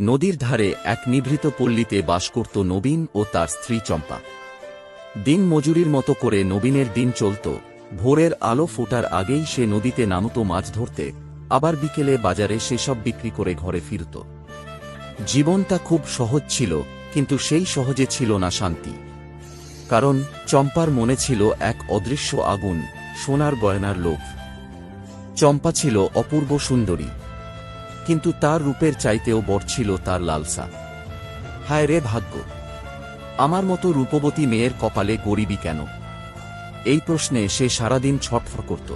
নদীর ধারে এক নিভৃত পল্লীতে বাস করত নবীন ও তার স্ত্রী চম্পা। দিন মজুরির মতো করে নবীনের দিন চলত, ভোরের আলো ফোটার আগেই সে নদীতে নামত মাছ ধরতে, আবার বিকেলে বাজারে সেসব বিক্রি করে ঘরে ফিরত। জীবনটা খুব সহজ ছিল, কিন্তু সেই সহজে ছিল না শান্তি। কারণ চম্পার মনে ছিল এক অদৃশ্য আগুন, সোনার গয়নার লোভ। চম্পা ছিল অপূর্ব সুন্দরী। কিন্তু তার রূপের চাইতেও বড় ছিল তার লালসা। হায় রে ভাগ্য! আমার মতো রূপবতী মেয়ের কপালে গরিবই কেন? এই প্রশ্নে সে সারাদিন ছটফট করত।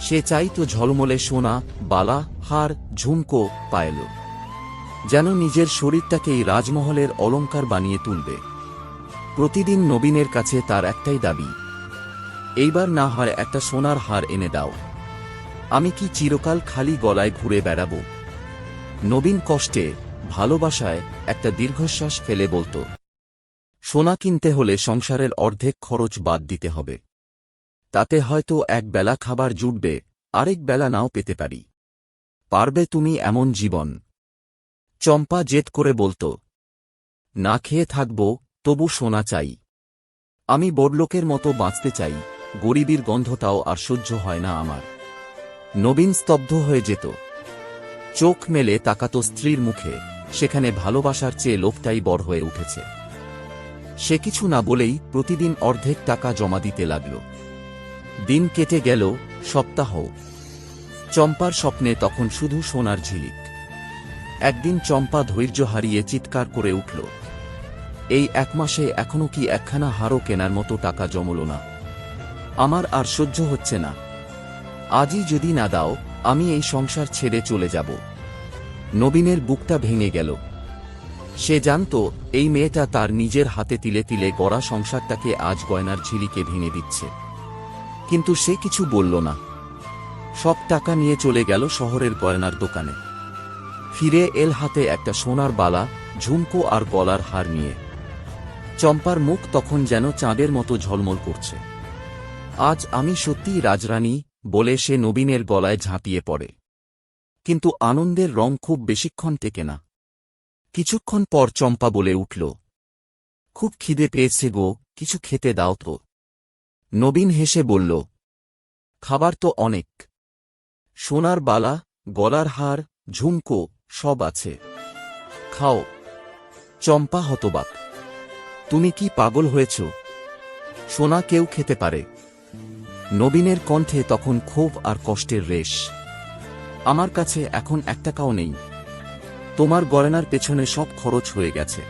সে চাইত ঝলমলে সোনা, বালা, হার, ঝুমকো, পায়েল। যেন নিজের শরীরটাকেই রাজমহলের অলঙ্কার বানিয়ে তুলবে। প্রতিদিন নবীনের কাছে তার একটাই দাবি, এইবার না হয় একটা সোনার হার এনে দাও। আমি কি চিরকাল খালি গলায় ঘুরে বেড়াব? নবীন কষ্টে, ভালোবাসায় একটা দীর্ঘশ্বাস ফেলে বলত, সোনা কিনতে হলে সংসারের অর্ধেক খরচ বাদ দিতে হবে। তাতে হয়তো এক বেলা খাবার জুটবে, আরেক বেলা নাও পেতে পারি। পারবে তুমি এমন জীবন। চম্পা জেদ করে বলত, না খেয়ে থাকব, তবু সোনা চাই। আমি বড়লোকের মতো বাঁচতে চাই, গরিবীর গন্ধটাও আর সহ্য হয় না আমার। নবীন স্তব্ধ হয়ে যেত। চোখ মেলে তাকাতো স্ত্রীর মুখে, সেখানে ভালোবাসার চেয়ে লোভটাই বড় হয়ে উঠেছে। সে কিছু না বলেই প্রতিদিন অর্ধেক টাকা জমা দিতে লাগল। দিন কেটে গেল, সপ্তাহ। চম্পার স্বপ্নে তখন শুধু সোনার ঝিলিক। একদিন চম্পা ধৈর্য হারিয়ে চিৎকার করে উঠল, এই এক মাসে এখনও কি একখানা হারও কেনার মতো টাকা জমল না? আমার আর সহ্য হচ্ছে না। আজই যদি না দাও আমি এই সংসার ছেড়ে চলে যাব। নবীনের বুকটা ভেঙে গেল। সে জানত, এই মেয়েটা তার নিজের হাতে তিলে তিলে গড়া সংসারটাকে আজ গয়নার ঝিলিকে ভেঙে দিচ্ছে। কিন্তু সে কিছু বলল না। সব টাকা নিয়ে চলে গেল শহরের গয়নার দোকানে। ফিরে এল হাতে একটা সোনার বালা, ঝুমকো আর গলার হার নিয়ে। চম্পার মুখ তখন যেন চাঁদের মতো ঝলমল করছে। আজ আমি সত্যিই রাজরানী বলে সে নবীনের গলায় ঝাঁপিয়ে পড়ে। কিন্তু আনন্দের রং খুব বেশিক্ষণ টেকে না। কিছুক্ষণ পর চম্পা বলে উঠল, খুব খিদে পেয়েছে গো, কিছু খেতে দাও তো। নবীন হেসে বলল, খাবার তো অনেক। সোনার বালা, গলার হার, ঝুমকো, সব আছে। খাও। চম্পা হতবাক, তুমি কি পাগল হয়েছ? সোনা কেউ খেতে পারে। নবীনের কণ্ঠে তখন ক্ষোভ আর কষ্টের রেশ। আমার কাছে এখন এক টাকাও নেই। তোমার গয়নার পেছনে সব খরচ হয়ে গেছে।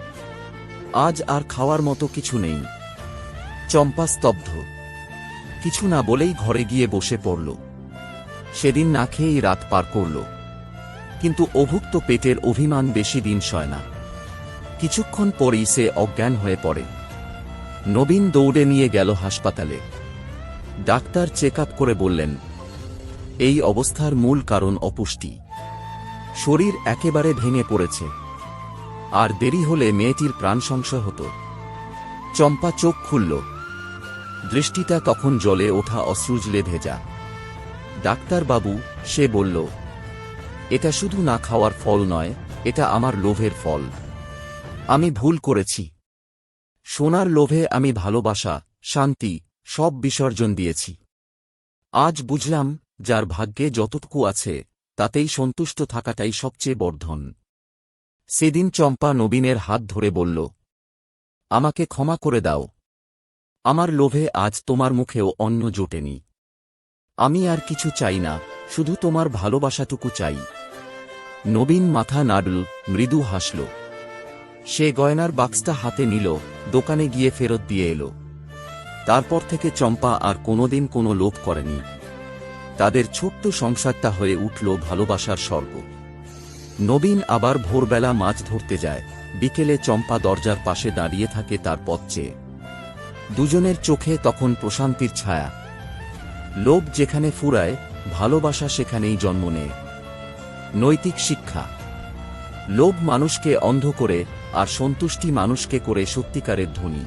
আজ আর খাওয়ার মতো কিছু নেই। চম্পা স্তব্ধ। কিছু না বলেই ঘরে গিয়ে বসে পড়ল। সেদিন না খেয়েই রাত পার করল। কিন্তু অভুক্ত পেটের অভিমান বেশি দিন সয় না। কিছুক্ষণ পরেই সে অজ্ঞান হয়ে পড়ে। নবীন দৌড়ে নিয়ে গেল হাসপাতালে। ডাক্তার চেক করে বললেন, এই অবস্থার মূল কারণ অপুষ্টি। শরীর একেবারে ভেঙে পড়েছে। আর দেরি হলে মেয়েটির প্রাণ সংশয় হতো। চম্পা চোখ খুলল। দৃষ্টিটা তখন জলে ওঠা অশ্রুজলে ভেজা। ডাক্তারবাবু, সে বলল, এটা শুধু না খাওয়ার ফল নয়, এটা আমার লোভের ফল। আমি ভুল করেছি। সোনার লোভে আমি ভালোবাসা, শান্তি সব বিসর্জন দিয়েছি। আজ বুঝলাম, যার ভাগ্যে যতটুকু আছে, তাতেই সন্তুষ্ট থাকাটাই সবচেয়ে বর্ধন। সেদিন চম্পা নবীনের হাত ধরে বলল, আমাকে ক্ষমা করে দাও। আমার লোভে আজ তোমার মুখেও অন্ন জোটেনি। আমি আর কিছু চাই না, শুধু তোমার ভালোবাসাটুকু চাই। নবীন মাথা নাড়ল, মৃদু হাসল। সে গয়নার বাক্সটা হাতে নিল, দোকানে গিয়ে ফেরত দিয়ে এলো। তারপর থেকে চম্পা আর কোনোদিন কোনো লোভ করেনি। তাদের ছোট্ট সংসারটা হয়ে উঠল ভালোবাসার স্বর্গ। নবীন আবার ভোরবেলা মাছ ধরতে যায়। বিকেলে চম্পা দরজার পাশে দাঁড়িয়ে থাকে তার পথ চেয়ে। দুজনের চোখে তখন প্রশান্তির ছায়া। লোভ যেখানে ফুরায়, ভালোবাসা সেখানেই জন্ম নেয়। নৈতিক শিক্ষা। লোভ মানুষকে অন্ধ করে আর সন্তুষ্টি মানুষকে করে সত্যিকারের ধনী।